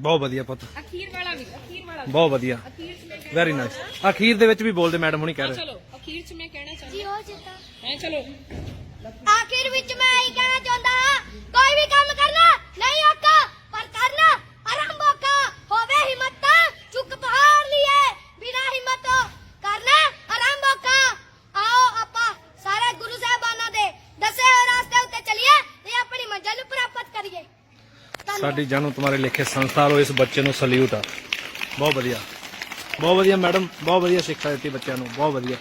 ਬਹੁਤ ਵਧੀਆ ਪੁੱਤ। ਅਖੀਰ ਵਾਲਾ ਵੀ ਅਖੀਰ ਵਾਲਾ ਵੀ। ਬਹੁਤ ਵਧੀਆ। ਅਖੀਰ ਚ ਮੈਂ ਕਹਿਣਾ ਵੈਰੀ ਨਾਈਸ ਅਖੀਰ ਦੇ ਵਿੱਚ ਵੀ ਬੋਲਦੇ ਮੈਡਮ ਹੁਣੀ ਕਹਿ ਰਹੇ। ਚਲੋ ਅਖੀਰ ਚ ਮੈਂ ਕਹਿਣਾ ਚਾਹੁੰਦੀ ਜੀ ਹੋ ਜਿੱਤਾ ਹੈ ਚਲੋ। ਆਖਿਰ ਵਿੱਚ ਮੈਂ ਇਹੀ ਕਹਿਣਾ ਚਾਹੁੰਦਾ ਹਾਂ, ਕੋਈ ਵੀ ਕੰਮ ਕਰਨਾ ਨਹੀਂ ਔਖਾ ਸਾਡੀ ਜਾਨੂ ਤੁਹਾਰੇ ਲਿਖੇ ਸੰਸਥਾ ਹੋ ਇਸ ਬੱਚੇ ਨੂੰ ਸਲੂਟ ਆ। ਬਹੁਤ ਵਧੀਆ। ਬਹੁਤ ਵਧੀਆ, ਮੈਡਮ, ਬਹੁਤ ਵਧੀਆ ਸਿੱਖਿਆ ਦਿੱਤੀ ਬੱਚਿਆਂ ਨੂੰ। ਬਹੁਤ ਵਧੀਆ।